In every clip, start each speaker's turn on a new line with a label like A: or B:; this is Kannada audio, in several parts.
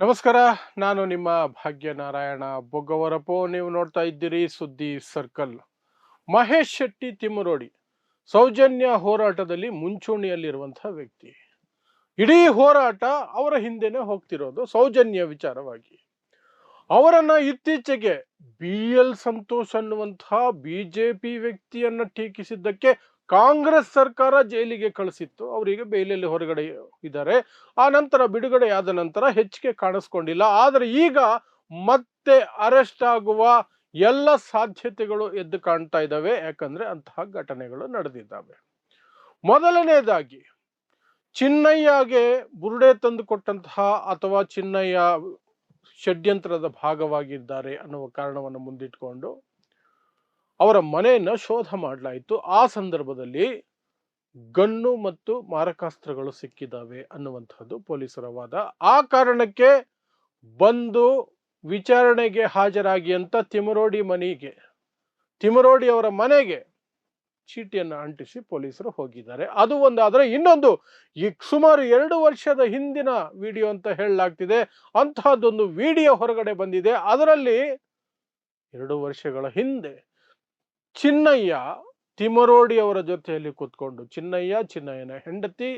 A: ನಮಸ್ಕಾರ, ನಾನು ನಿಮ್ಮ ಭಾಗ್ಯನಾರಾಯಣ ಬೊಗ್ಗವರಪೋ. ನೀವು ನೋಡ್ತಾ ಇದ್ದೀರಿ ಸುದ್ದಿ ಸರ್ಕಲ್. ಮಹೇಶ್ ಶೆಟ್ಟಿ ತಿಮ್ಮರೋಡಿ, ಸೌಜನ್ಯ ಹೋರಾಟದಲ್ಲಿ ಮುಂಚೂಣಿಯಲ್ಲಿರುವಂತಹ ವ್ಯಕ್ತಿ. ಇಡೀ ಹೋರಾಟ ಅವರ ಹಿಂದೆನೆ ಹೋಗ್ತಿರೋದು ಸೌಜನ್ಯ ವಿಚಾರವಾಗಿ. ಅವರನ್ನ ಇತ್ತೀಚೆಗೆ ಬಿ ಎಲ್ ಸಂತೋಷ್ ಅನ್ನುವಂತಹ ಬಿಜೆಪಿ ವ್ಯಕ್ತಿಯನ್ನ ಟೀಕಿಸಿದ್ದಕ್ಕೆ ಕಾಂಗ್ರೆಸ್ ಸರ್ಕಾರ ಜೈಲಿಗೆ ಕಳಿಸಿತ್ತು ಅವರಿಗೆ ಬೇಲಲ್ಲಿ ಹೊರಗಡೆ ಇದ್ದಾರೆ. ಆ ನಂತರ ಬಿಡುಗಡೆಯಾದ ನಂತರ ಹೆಚ್ಚಿಗೆ ಕಾಣಿಸ್ಕೊಂಡಿಲ್ಲ. ಆದರೆ ಈಗ ಮತ್ತೆ ಅರೆಸ್ಟ್ ಆಗುವ ಎಲ್ಲ ಸಾಧ್ಯತೆಗಳು ಎದ್ದು ಕಾಣ್ತಾ ಇದ್ದಾವೆ. ಯಾಕಂದ್ರೆ ಅಂತಹ ಘಟನೆಗಳು ನಡೆದಿದ್ದಾವೆ. ಮೊದಲನೇದಾಗಿ, ಚಿನ್ನಯ್ಯಗೆ ಬುರುಡೆ ತಂದು ಕೊಟ್ಟಂತಹ ಅಥವಾ ಚಿನ್ನಯ್ಯ ಷಡ್ಯಂತ್ರದ ಭಾಗವಾಗಿದ್ದಾರೆ ಅನ್ನುವ ಕಾರಣವನ್ನು ಮುಂದಿಟ್ಕೊಂಡು ಅವರ ಮನೆಯನ್ನು ಶೋಧ ಮಾಡಲಾಯಿತು. ಆ ಸಂದರ್ಭದಲ್ಲಿ ಗನ್ನು ಮತ್ತು ಮಾರಕಾಸ್ತ್ರಗಳು ಸಿಕ್ಕಿದ್ದಾವೆ ಅನ್ನುವಂಥದ್ದು ಪೊಲೀಸರ ವಾದ. ಆ ಕಾರಣಕ್ಕೆ ಬಂದು ವಿಚಾರಣೆಗೆ ಹಾಜರಾಗಿ ಅಂತ ತಿಮರೋಡಿ ಮನೆಗೆ, ತಿಮರೋಡಿ ಅವರ ಮನೆಗೆ ಚೀಟಿಯನ್ನು ಅಂಟಿಸಿ ಪೊಲೀಸರು ಹೋಗಿದ್ದಾರೆ. ಅದು ಒಂದಾದರೆ ಇನ್ನೊಂದು, ಈ ಸುಮಾರು ಎರಡು ವರ್ಷದ ಹಿಂದಿನ ವಿಡಿಯೋ ಅಂತ ಹೇಳಲಾಗ್ತಿದೆ. ಅಂತಹದ್ದೊಂದು ವಿಡಿಯೋ ಹೊರಗಡೆ ಬಂದಿದೆ. ಅದರಲ್ಲಿ ಎರಡು ವರ್ಷಗಳ ಹಿಂದೆ ಚಿನ್ನಯ್ಯ ತಿಮರೋಡಿ ಅವರ ಜೊತೆಯಲ್ಲಿ ಕೂತ್ಕೊಂಡು, ಚಿನ್ನಯ್ಯ, ಚಿನ್ನಯ್ಯನ ಹೆಂಡತಿ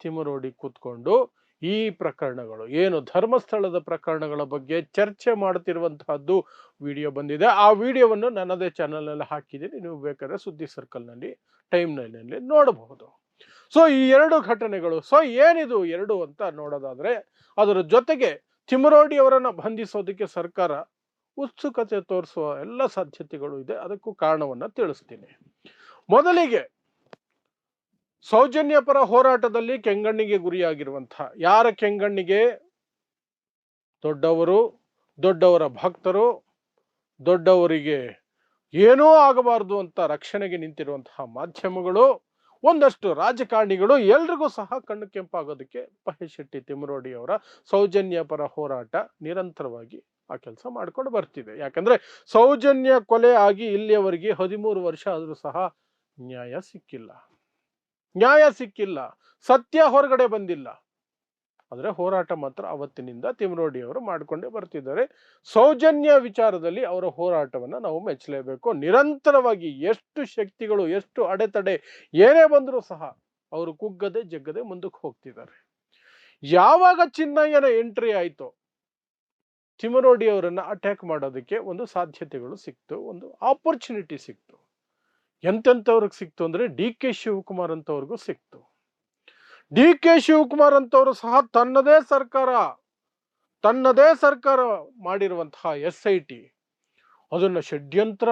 A: ತಿಮರೋಡಿ ಕೂತ್ಕೊಂಡು ಈ ಪ್ರಕರಣಗಳು, ಏನು ಧರ್ಮಸ್ಥಳದ ಪ್ರಕರಣಗಳ ಬಗ್ಗೆ ಚರ್ಚೆ ಮಾಡ್ತಿರುವಂತಹದ್ದು ವಿಡಿಯೋ ಬಂದಿದೆ. ಆ ವಿಡಿಯೋವನ್ನು ನನ್ನದೇ ಚಾನಲ್ನಲ್ಲಿ ಹಾಕಿದ್ದೀನಿ. ನೀವು ಬೇಕಾದ್ರೆ ಸುದ್ದಿ ಸರ್ಕಲ್ನಲ್ಲಿ, ಟೈಮ್ನಲ್ಲಿ ನೋಡಬಹುದು. ಸೊ ಈ ಎರಡು ಘಟನೆಗಳು ಸೊ ಏನಿದು ಎರಡು ಅಂತ ನೋಡೋದಾದ್ರೆ, ಅದರ ಜೊತೆಗೆ ತಿಮರೋಡಿ ಅವರನ್ನು ಬಂಧಿಸೋದಕ್ಕೆ ಸರ್ಕಾರ ಉತ್ಸುಕತೆ ತೋರಿಸುವ ಎಲ್ಲ ಸಾಧ್ಯತೆಗಳು ಇದೆ. ಅದಕ್ಕೂ ಕಾರಣವನ್ನ ತಿಳಿಸ್ತೀನಿ. ಮೊದಲಿಗೆ ಸೌಜನ್ಯ ಪರ ಹೋರಾಟದಲ್ಲಿ ಕೆಂಗಣ್ಣಿಗೆ ಗುರಿಯಾಗಿರುವಂತಹ ಯಾರ ಕೆಂಗಣ್ಣಿಗೆ? ದೊಡ್ಡವರು, ದೊಡ್ಡವರ ಭಕ್ತರು, ದೊಡ್ಡವರಿಗೆ ಏನೂ ಆಗಬಾರದು ಅಂತ ರಕ್ಷಣೆಗೆ ನಿಂತಿರುವಂತಹ ಮಾಧ್ಯಮಗಳು, ಒಂದಷ್ಟು ರಾಜಕಾರಣಿಗಳು ಎಲ್ರಿಗೂ ಸಹ ಕಣ್ಣು ಕೆಂಪಾಗೋದಕ್ಕೆ ಮಹೇಶ್ ಶೆಟ್ಟಿ ತಿಮ್ಮರೋಡಿಯವರ ಸೌಜನ್ಯ ಪರ ಹೋರಾಟ ನಿರಂತರವಾಗಿ ಆ ಕೆಲಸ ಮಾಡ್ಕೊಂಡು ಬರ್ತಿದೆ. ಯಾಕಂದ್ರೆ ಸೌಜನ್ಯ ಕೊಲೆ ಆಗಿ ಇಲ್ಲಿಯವರೆಗೆ ಹದಿಮೂರು ವರ್ಷ ಆದರೂ ಸಹ ನ್ಯಾಯ ಸಿಕ್ಕಿಲ್ಲ. ನ್ಯಾಯ ಸಿಕ್ಕಿಲ್ಲ. ಸತ್ಯ ಹೊರಗಡೆ ಬಂದಿಲ್ಲ. ಆದರೆ ಹೋರಾಟ ಮಾತ್ರ ಅವತ್ತಿನಿಂದ ತಿಮರೋಡಿ ಅವರು ಮಾಡ್ಕೊಂಡೇ ಬರ್ತಿದ್ದಾರೆ. ಸೌಜನ್ಯ ವಿಚಾರದಲ್ಲಿ ಅವರ ಹೋರಾಟವನ್ನ ನಾವು ಮೆಚ್ಚಲೇಬೇಕು. ನಿರಂತರವಾಗಿ ಎಷ್ಟು ಶಕ್ತಿಗಳು, ಎಷ್ಟು ಅಡೆತಡೆ ಏನೇ ಬಂದರೂ ಸಹ ಅವರು ಕುಗ್ಗದೆ, ಜಗ್ಗದೆ ಮುಂದಕ್ಕೆ ಹೋಗ್ತಿದ್ದಾರೆ. ಯಾವಾಗ ಚಿನ್ನಯ್ಯನ ಎಂಟ್ರಿ ಆಯ್ತೋ ತಿಮರೋಡಿ ಅವರನ್ನು ಅಟ್ಯಾಕ್ ಮಾಡೋದಕ್ಕೆ ಒಂದು ಸಾಧ್ಯತೆಗಳು ಸಿಕ್ತು, ಒಂದು ಆಪರ್ಚುನಿಟಿ ಸಿಕ್ತು. ಎಂತೆಂಥವ್ರಿಗೆ ಸಿಕ್ತು ಅಂದ್ರೆ ಡಿ ಕೆ ಶಿವಕುಮಾರ್ ಅಂತವ್ರಿಗೂ ಸಿಕ್ತು. ಡಿ ಕೆ ಶಿವಕುಮಾರ್ ಅಂತವರು ಸಹ ತನ್ನದೇ ಸರ್ಕಾರ ತನ್ನದೇ ಸರ್ಕಾರ ಮಾಡಿರುವಂತಹ ಎಸ್ ಐ ಟಿ. ಅದನ್ನ ಷಡ್ಯಂತ್ರ,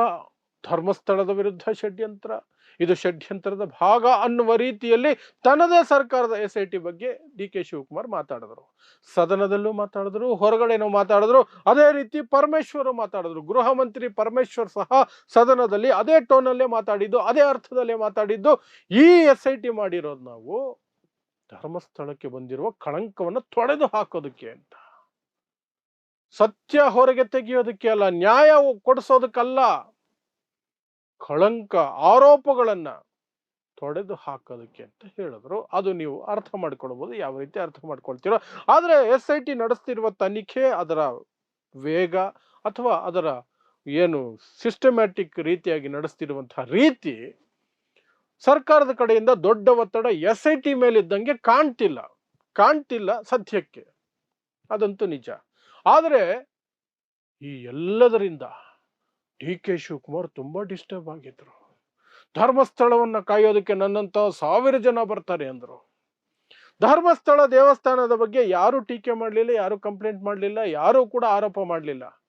A: ಧರ್ಮಸ್ಥಳದ ವಿರುದ್ಧ ಷಡ್ಯಂತ್ರ ಇದು ಷಡ್ಯಂತ್ರದ ಭಾಗ ಅನ್ನುವ ರೀತಿಯಲ್ಲಿ ತನ್ನದೇ ಸರ್ಕಾರದ ಎಸ್ ಐ ಟಿ ಬಗ್ಗೆ ಡಿ ಕೆ ಶಿವಕುಮಾರ್ ಮಾತಾಡಿದ್ರು. ಸದನದಲ್ಲೂ ಮಾತಾಡಿದ್ರು, ಹೊರಗಡೆನೂ ಮಾತಾಡಿದ್ರು. ಅದೇ ರೀತಿ ಪರಮೇಶ್ವರ್ ಮಾತಾಡಿದ್ರು. ಗೃಹ ಮಂತ್ರಿ ಪರಮೇಶ್ವರ್ ಸಹ ಸದನದಲ್ಲಿ ಅದೇ ಟೋನಲ್ಲೇ ಮಾತಾಡಿದ್ದು, ಅದೇ ಅರ್ಥದಲ್ಲೇ ಮಾತಾಡಿದ್ದು. ಈ ಎಸ್ ಐ ಟಿ ಮಾಡಿರೋದು ನಾವು ಧರ್ಮಸ್ಥಳಕ್ಕೆ ಬಂದಿರುವ ಕಳಂಕವನ್ನು ತೊಡೆದು ಹಾಕೋದಕ್ಕೆ ಅಂತ. ಸತ್ಯ ಹೊರಗೆ ತೆಗೆಯೋದಕ್ಕೆ ಅಲ್ಲ, ನ್ಯಾಯ ಕೊಡಿಸೋದಕ್ಕಲ್ಲ. ಕಳಂಕ ಆರೋಪಗಳನ್ನ ತೊಡೆದು ಹಾಕೋದಕ್ಕೆ ಅಂತ ಹೇಳಿದ್ರು. ಅದು ನೀವು ಅರ್ಥ ಮಾಡ್ಕೊಳ್ಬೋದು, ಯಾವ ರೀತಿ ಅರ್ಥ ಮಾಡ್ಕೊಳ್ತೀರೋ. ಆದರೆ ಎಸ್ ಐ ಟಿ ನಡೆಸ್ತಿರುವ ತನಿಖೆ ಅದರ ವೇಗ ಅಥವಾ ಅದರ ಏನು ಸಿಸ್ಟಮ್ಯಾಟಿಕ್ ರೀತಿಯಾಗಿ ನಡೆಸ್ತಿರುವಂತಹ ರೀತಿ ಸರ್ಕಾರದ ಕಡೆಯಿಂದ ದೊಡ್ಡ ಒತ್ತಡ ಎಸ್ ಐ ಟಿ ಮೇಲಿದ್ದಂಗೆ ಕಾಣ್ತಿಲ್ಲ. ಕಾಣ್ತಿಲ್ಲ ಸದ್ಯಕ್ಕೆ. ಅದಂತೂ ನಿಜ. ಆದರೆ ಈ ಎಲ್ಲದರಿಂದ ಡಿ ಕೆ ಶಿವಕುಮಾರ್ ತುಂಬಾ ಡಿಸ್ಟರ್ಬ್ ಆಗಿದ್ರು. ಧರ್ಮಸ್ಥಳವನ್ನ ಕಾಯೋದಕ್ಕೆ ನನ್ನಂತ ಸಾವಿರ ಜನ ಬರ್ತಾರೆ ಅಂದ್ರು. ಧರ್ಮಸ್ಥಳ ದೇವಸ್ಥಾನದ ಬಗ್ಗೆ ಯಾರು ಟೀಕೆ ಮಾಡಲಿಲ್ಲ, ಯಾರು ಕಂಪ್ಲೇಂಟ್ ಮಾಡಲಿಲ್ಲ, ಯಾರು ಕೂಡ ಆರೋಪ ಮಾಡಲಿಲ್ಲ.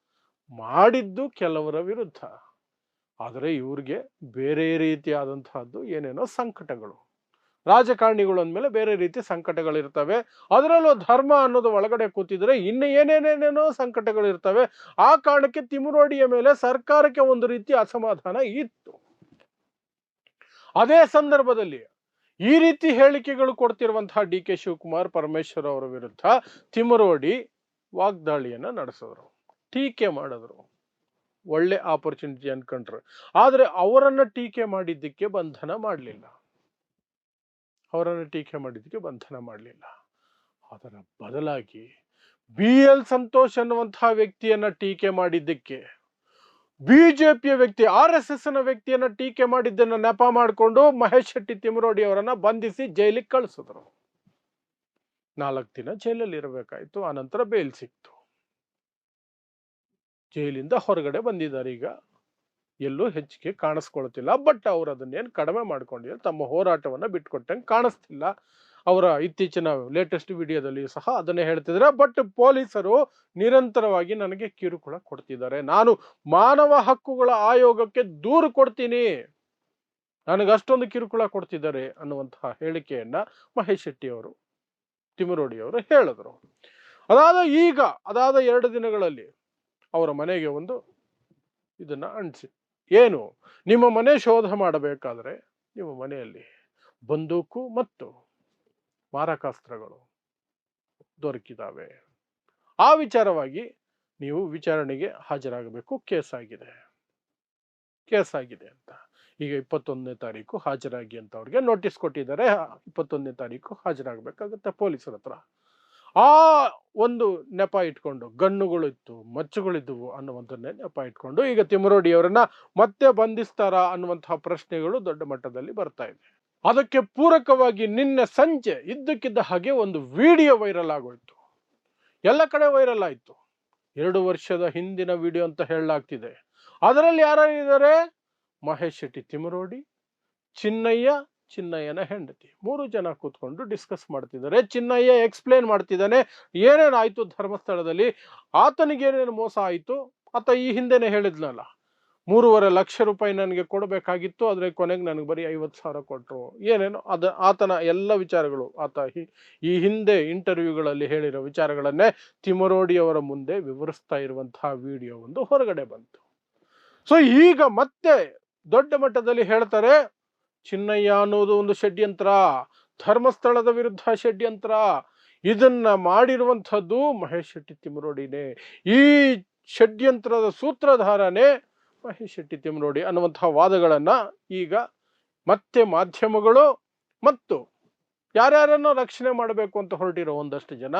A: ಮಾಡಿದ್ದು ಕೆಲವರ ವಿರುದ್ಧ. ಆದರೆ ಇವ್ರಿಗೆ ಬೇರೆ ರೀತಿಯಾದಂತಹದ್ದು ಏನೇನೋ ಸಂಕಟಗಳು. ರಾಜಕಾರಣಿಗಳು ಅಂದಮೇಲೆ ಬೇರೆ ರೀತಿ ಸಂಕಟಗಳಿರ್ತವೆ. ಅದರಲ್ಲೂ ಧರ್ಮ ಅನ್ನೋದು ಒಳಗಡೆ ಕೂತಿದ್ರೆ ಇನ್ನು ಏನೇನೇನೇನೋ ಸಂಕಟಗಳಿರ್ತವೆ. ಆ ಕಾರಣಕ್ಕೆ ತಿಮುರೋಡಿಯ ಮೇಲೆ ಸರ್ಕಾರಕ್ಕೆ ಒಂದು ರೀತಿ ಅಸಮಾಧಾನ ಇತ್ತು. ಅದೇ ಸಂದರ್ಭದಲ್ಲಿ ಈ ರೀತಿ ಹೇಳಿಕೆಗಳು ಕೊಡ್ತಿರುವಂತಹ ಡಿ ಕೆ ಶಿವಕುಮಾರ್ ಪರಮೇಶ್ವರ್ ಅವರ ವಿರುದ್ಧ ತಿಮರೋಡಿ ವಾಗ್ದಾಳಿಯನ್ನ ನಡೆಸಿದ್ರು. ಟೀಕೆ ಮಾಡಿದ್ರು. ಒಳ್ಳೆ ಆಪರ್ಚುನಿಟಿ ಅನ್ಕೊಂಡ್ರು. ಆದರೆ ಅವರನ್ನು ಟೀಕೆ ಮಾಡಿದ್ದಕ್ಕೆ ಬಂಧನ ಮಾಡಲಿಲ್ಲ. ಅವರನ್ನು ಟೀಕೆ ಮಾಡಿದ್ದಕ್ಕೆ ಬಂಧನ ಮಾಡಲಿಲ್ಲ. ಅದರ ಬದಲಾಗಿ ಬಿ ಎಲ್ ಸಂತೋಷ್ ಅನ್ನುವಂತಹ ವ್ಯಕ್ತಿಯನ್ನ ಟೀಕೆ ಮಾಡಿದ್ದಕ್ಕೆ ಬಿಜೆಪಿಯ ವ್ಯಕ್ತಿ, ಆರ್ ಎಸ್ ಎಸ್ನ ವ್ಯಕ್ತಿಯನ್ನ ಟೀಕೆ ಮಾಡಿದ್ದನ್ನ ನೆಪ ಮಾಡಿಕೊಂಡು ಮಹೇಶ್ ಶೆಟ್ಟಿ ತಿಮರೋಡಿ ಅವರನ್ನ ಬಂಧಿಸಿ ಜೈಲಿಗೆ ಕಳಿಸಿದ್ರು. ನಾಲ್ಕು ದಿನ ಜೈಲಲ್ಲಿ ಇರಬೇಕಾಯ್ತು, ಆನಂತರ ಬೇಲ್ ಸಿಕ್ತು. ಜೈಲಿಂದ ಹೊರಗಡೆ ಬಂದಿದ್ದಾರೆ ಈಗ. ಎಲ್ಲೂ ಹೆಚ್ಚಿಗೆ ಕಾಣಿಸ್ಕೊಳ್ತಿಲ್ಲ. ಬಟ್ ಅವ್ರು ಅದನ್ನೇನು ಕಡಿಮೆ ಮಾಡ್ಕೊಂಡಿಲ್ಲ ತಮ್ಮ ಹೋರಾಟವನ್ನು ಬಿಟ್ಕೊಟ್ಟಂಗೆ ಕಾಣಿಸ್ತಿಲ್ಲ. ಅವರ ಇತ್ತೀಚಿನ ಲೇಟೆಸ್ಟ್ ವಿಡಿಯೋದಲ್ಲಿ ಸಹ ಅದನ್ನೇ ಹೇಳ್ತಿದ್ದಾರೆ. ಬಟ್ ಪೊಲೀಸರು ನಿರಂತರವಾಗಿ ನನಗೆ ಕಿರುಕುಳ ಕೊಡ್ತಿದ್ದಾರೆ. ನಾನು ಮಾನವ ಹಕ್ಕುಗಳ ಆಯೋಗಕ್ಕೆ ದೂರು ಕೊಡ್ತೀನಿ. ನನಗೆ ಅಷ್ಟೊಂದು ಕಿರುಕುಳ ಕೊಡ್ತಿದ್ದಾರೆ ಅನ್ನುವಂತಹ ಹೇಳಿಕೆಯನ್ನ ಮಹೇಶ್ ಶೆಟ್ಟಿ ಅವರು ತಿಮರೋಡಿ ಅವರು ಹೇಳಿದ್ರು. ಅದಾದ ಈಗ, ಅದಾದ ಎರಡು ದಿನಗಳಲ್ಲಿ ಅವರ ಮನೆಗೆ ಒಂದು ಇದನ್ನ ಅಂಟಿಸಿ ಏನು? ನಿಮ್ಮ ಮನೆ ಶೋಧ ಮಾಡಬೇಕಾದ್ರೆ ನಿಮ್ಮ ಮನೆಯಲ್ಲಿ ಬಂದೂಕು ಮತ್ತು ಮಾರಕಾಸ್ತ್ರಗಳು ದೊರಕಿದಾವೆ. ಆ ವಿಚಾರವಾಗಿ ನೀವು ವಿಚಾರಣೆಗೆ ಹಾಜರಾಗಬೇಕು. ಕೇಸ್ ಆಗಿದೆ. ಕೇಸ್ ಆಗಿದೆ ಅಂತ. ಈಗ ಇಪ್ಪತ್ತೊಂದನೇ ತಾರೀಕು ಹಾಜರಾಗಿ ಅಂತ ಅವ್ರಿಗೆ ನೋಟಿಸ್ ಕೊಟ್ಟಿದ್ದಾರೆ. ಇಪ್ಪತ್ತೊಂದನೇ ತಾರೀಕು ಹಾಜರಾಗಬೇಕಾಗುತ್ತೆ ಪೊಲೀಸರ ಹತ್ರ. ಆ ಒಂದು ನೆಪ ಇಟ್ಕೊಂಡು ಗಣ್ಣುಗಳು ಇತ್ತು ಮಚ್ಚುಗಳಿದ್ದುವು ಅನ್ನುವಂಥನ್ನೇ ನೆಪ ಇಟ್ಕೊಂಡು, ಈಗ ತಿಮರೋಡಿ ಅವರನ್ನ ಮತ್ತೆ ಬಂಧಿಸ್ತಾರಾ ಅನ್ನುವಂತಹ ಪ್ರಶ್ನೆಗಳು ದೊಡ್ಡ ಮಟ್ಟದಲ್ಲಿ ಬರ್ತಾ ಇದೆ. ಅದಕ್ಕೆ ಪೂರಕವಾಗಿ ನಿನ್ನೆ ಸಂಜೆ ಇದ್ದಕ್ಕಿದ್ದ ಹಾಗೆ ಒಂದು ವಿಡಿಯೋ ವೈರಲ್ ಆಗೋಯ್ತು. ಎಲ್ಲ ಕಡೆ ವೈರಲ್ ಆಯ್ತು. ಎರಡು ವರ್ಷದ ಹಿಂದಿನ ವಿಡಿಯೋ ಅಂತ ಹೇಳಲಾಗ್ತಿದೆ. ಅದರಲ್ಲಿ ಯಾರ್ಯಾರಿದ್ದಾರೆ ಮಹೇಶ್ ಶೆಟ್ಟಿ ತಿಮರೋಡಿ, ಚಿನ್ನಯ್ಯ ಚಿನ್ನಯ್ಯನ ಹೆಂಡತಿ. ಮೂರು ಜನ ಕೂತ್ಕೊಂಡು ಡಿಸ್ಕಸ್ ಮಾಡ್ತಿದ್ದಾರೆ. ಚಿನ್ನಯ್ಯ ಎಕ್ಸ್ಪ್ಲೇನ್ ಮಾಡ್ತಿದ್ದಾನೆ ಆಯಿತು ಧರ್ಮಸ್ಥಳದಲ್ಲಿ? ಆತನಿಗೆ ಏನೇನು ಮೋಸ ಆಯಿತು? ಆತ ಈ ಹಿಂದೆನೆ ಹೇಳಿದ್ನಲ್ಲ, ಮೂರುವರೆ ಲಕ್ಷ ರೂಪಾಯಿ ನನಗೆ ಕೊಡಬೇಕಾಗಿತ್ತು, ಆದರೆ ಕೊನೆಗೆ ನನಗೆ ಬರೀ ಐವತ್ತು ಸಾವಿರ ಕೊಟ್ಟರು ಏನೇನೋ ಅದ, ಆತನ ಎಲ್ಲ ವಿಚಾರಗಳು, ಆತ ಈ ಹಿಂದೆ ಇಂಟರ್ವ್ಯೂಗಳಲ್ಲಿ ಹೇಳಿರೋ ವಿಚಾರಗಳನ್ನೇ ತಿಮರೋಡಿಯವರ ಮುಂದೆ ವಿವರಿಸ್ತಾ ಇರುವಂತಹ ವಿಡಿಯೋ ಒಂದು ಹೊರಗಡೆ ಬಂತು. ಸೊ ಈಗ ಮತ್ತೆ ದೊಡ್ಡ ಮಟ್ಟದಲ್ಲಿ ಹೇಳ್ತಾರೆ ಚಿನ್ನಯ್ಯ ಅನ್ನೋದು ಒಂದು ಷಡ್ಯಂತ್ರ, ಧರ್ಮಸ್ಥಳದ ವಿರುದ್ಧ ಷಡ್ಯಂತ್ರ. ಇದನ್ನ ಮಾಡಿರುವಂಥದ್ದು ಮಹೇಶ್ ಶೆಟ್ಟಿ ತಿಮರೋಡಿನೇ. ಈ ಷಡ್ಯಂತ್ರದ ಸೂತ್ರಧಾರನೇ ಮಹೇಶ್ ಶೆಟ್ಟಿ ತಿಮರೋಡಿ ಅನ್ನುವಂತಹ ವಾದಗಳನ್ನ ಈಗ ಮತ್ತೆ ಮಾಧ್ಯಮಗಳು ಮತ್ತು ಯಾರ್ಯಾರನ್ನು ರಕ್ಷಣೆ ಮಾಡಬೇಕು ಅಂತ ಹೊರಟಿರೋ ಒಂದಷ್ಟು ಜನ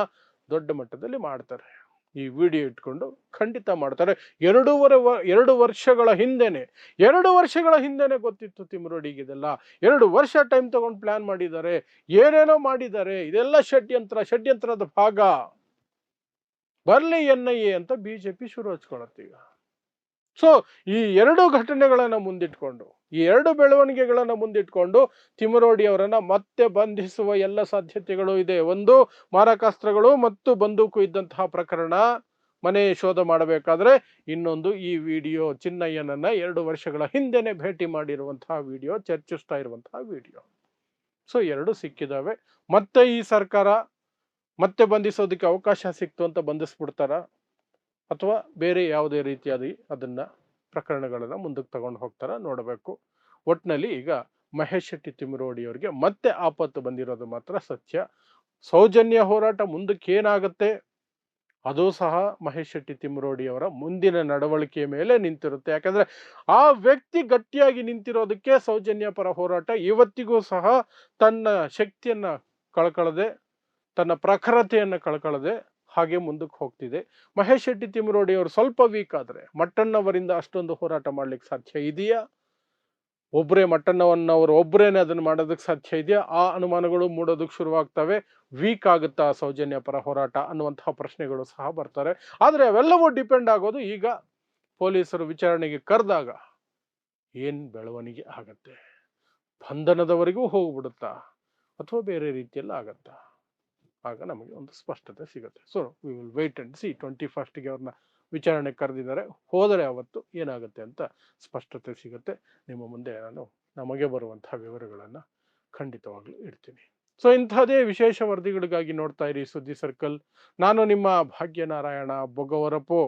A: ದೊಡ್ಡ ಮಟ್ಟದಲ್ಲಿ ಮಾಡ್ತಾರೆ. ಈ ವಿಡಿಯೋ ಇಟ್ಕೊಂಡು ಖಂಡಿತ ಮಾಡ್ತಾರೆ. ಎರಡೂವರೆ ವ, ಎರಡು ವರ್ಷಗಳ ಹಿಂದೆನೆ, ಎರಡು ವರ್ಷಗಳ ಹಿಂದೆನೆ ಗೊತ್ತಿತ್ತು ತಿಮ್ರೋಡಿಗಿದೆಲ್ಲ ಎರಡು ವರ್ಷ ಟೈಮ್ ತಗೊಂಡು ಪ್ಲಾನ್ ಮಾಡಿದ್ದಾರೆ. ಏನೇನೋ ಮಾಡಿದ್ದಾರೆ. ಇದೆಲ್ಲ ಷಡ್ಯಂತ್ರ, ಷಡ್ಯಂತ್ರದ ಭಾಗ. ಬರಲಿ ಎನ್ ಐ ಎ ಅಂತ ಬಿಜೆಪಿ ಶುರು ಹಚ್ಕೊಳತ್ತೀಗ. ಸೊ ಈ ಎರಡು ಘಟನೆಗಳನ್ನು ಮುಂದಿಟ್ಕೊಂಡು, ಈ ಎರಡು ಬೆಳವಣಿಗೆಗಳನ್ನು ಮುಂದಿಟ್ಕೊಂಡು ತಿಮರೋಡಿ ಅವರನ್ನ ಮತ್ತೆ ಬಂಧಿಸುವ ಎಲ್ಲ ಸಾಧ್ಯತೆಗಳು ಇದೆ. ಒಂದು, ಮಾರಕಾಸ್ತ್ರಗಳು ಮತ್ತು ಬಂದೂಕು ಇದ್ದಂತಹ ಪ್ರಕರಣ ಮನೆ ಶೋಧ ಮಾಡಬೇಕಾದ್ರೆ ಇನ್ನೊಂದು ಈ ವಿಡಿಯೋ ಚಿನ್ನಯ್ಯನನ್ನ ಎರಡು ವರ್ಷಗಳ ಹಿಂದೆನೆ ಭೇಟಿ ಮಾಡಿರುವಂತಹ ವಿಡಿಯೋ, ಚರ್ಚಿಸ್ತಾ ಇರುವಂತಹ ವಿಡಿಯೋ. ಸೊ ಎರಡು ಸಿಕ್ಕಿದಾವೆ. ಮತ್ತೆ ಈ ಸರ್ಕಾರ ಮತ್ತೆ ಬಂಧಿಸೋದಕ್ಕೆ ಅವಕಾಶ ಸಿಕ್ತು ಅಂತ ಬಂಧಿಸ್ಬಿಡ್ತಾರ? ಅಥವಾ ಬೇರೆ ಯಾವುದೇ ರೀತಿಯಾದ ಅದನ್ನ ಪ್ರಕರಣಗಳನ್ನು ಮುಂದಕ್ಕೆ ತಗೊಂಡು ಹೋಗ್ತಾರ ನೋಡಬೇಕು. ಒಟ್ನಲ್ಲಿ ಈಗ ಮಹೇಶ್ ಶೆಟ್ಟಿ ತಿಮರೋಡಿ ಅವರಿಗೆ ಮತ್ತೆ ಆಪತ್ತು ಬಂದಿರೋದು ಮಾತ್ರ ಸತ್ಯ. ಸೌಜನ್ಯ ಹೋರಾಟ ಮುಂದಕ್ಕೆ ಏನಾಗುತ್ತೆ? ಅದು ಸಹ ಮಹೇಶ್ ಶೆಟ್ಟಿ ತಿಮರೋಡಿ ಅವರ ಮುಂದಿನ ನಡವಳಿಕೆಯ ಮೇಲೆ ನಿಂತಿರುತ್ತೆ. ಯಾಕಂದ್ರೆ ಆ ವ್ಯಕ್ತಿ ಗಟ್ಟಿಯಾಗಿ ನಿಂತಿರೋದಕ್ಕೆ ಸೌಜನ್ಯ ಪರ ಹೋರಾಟ ಇವತ್ತಿಗೂ ಸಹ ತನ್ನ ಶಕ್ತಿಯನ್ನ ಕಳ್ಕೊಳ್ಳದೆ ತನ್ನ ಪ್ರಖರತೆಯನ್ನು ಕಳ್ಕೊಳ್ಳದೆ ಹಾಗೆ ಮುಂದಕ್ಕೆ ಹೋಗ್ತಿದೆ. ಮಹೇಶ್ ಶೆಟ್ಟಿ ತಿಮ್ಮರೋಡಿ ಅವರು ಸ್ವಲ್ಪ ವೀಕ್ ಆದ್ರೆ ಮಟ್ಟಣ್ಣವರಿಂದ ಅಷ್ಟೊಂದು ಹೋರಾಟ ಮಾಡ್ಲಿಕ್ಕೆ ಸಾಧ್ಯ ಇದೆಯಾ? ಒಬ್ಬರೇ ಮಟ್ಟಣ್ಣವನ್ನವರು ಒಬ್ಬರೇನೆ ಅದನ್ನು ಮಾಡೋದಕ್ಕೆ ಸಾಧ್ಯ ಇದೆಯಾ? ಆ ಅನುಮಾನಗಳು ಮೂಡೋದಕ್ಕೆ ಶುರುವಾಗ್ತವೆ. ವೀಕ್ ಆಗುತ್ತಾ ಸೌಜನ್ಯ ಪರ ಹೋರಾಟ ಅನ್ನುವಂತಹ ಪ್ರಶ್ನೆಗಳು ಸಹ ಬರ್ತಾರೆ. ಆದರೆ ಅವೆಲ್ಲವೂ ಡಿಪೆಂಡ್ ಆಗೋದು ಈಗ ಪೊಲೀಸರು ವಿಚಾರಣೆಗೆ ಕರೆದಾಗ ಏನು ಬೆಳವಣಿಗೆ ಆಗತ್ತೆ? ಬಂಧನದವರೆಗೂ ಹೋಗ್ಬಿಡುತ್ತಾ ಅಥವಾ ಬೇರೆ ರೀತಿಯಲ್ಲಿ ಆಗತ್ತಾ? ಆಗ ನಮಗೆ ಒಂದು ಸ್ಪಷ್ಟತೆ ಸಿಗುತ್ತೆ. So we will wait and see twenty ಫಸ್ಟ್ಗೆ ಅವ್ರನ್ನ ವಿಚಾರಣೆ ಕರೆದಿದ್ದಾರೆ. ಹೋದರೆ ಅವತ್ತು ಏನಾಗುತ್ತೆ ಅಂತ ಸ್ಪಷ್ಟತೆ ಸಿಗುತ್ತೆ. ನಿಮ್ಮ ಮುಂದೆ ನಾನು ನಮಗೆ ಬರುವಂತಹ ವಿವರಗಳನ್ನು ಖಂಡಿತವಾಗ್ಲೂ ಇಡ್ತೀನಿ. ಸೊ ಇಂಥದೇ ವಿಶೇಷ ವರದಿಗಳಿಗಾಗಿ ನೋಡ್ತಾ ಇರಿ ಸುದ್ದಿ ಸರ್ಕಲ್. ನಾನು ನಿಮ್ಮ ಭಾಗ್ಯನಾರಾಯಣ ಬೊಗವರಪು.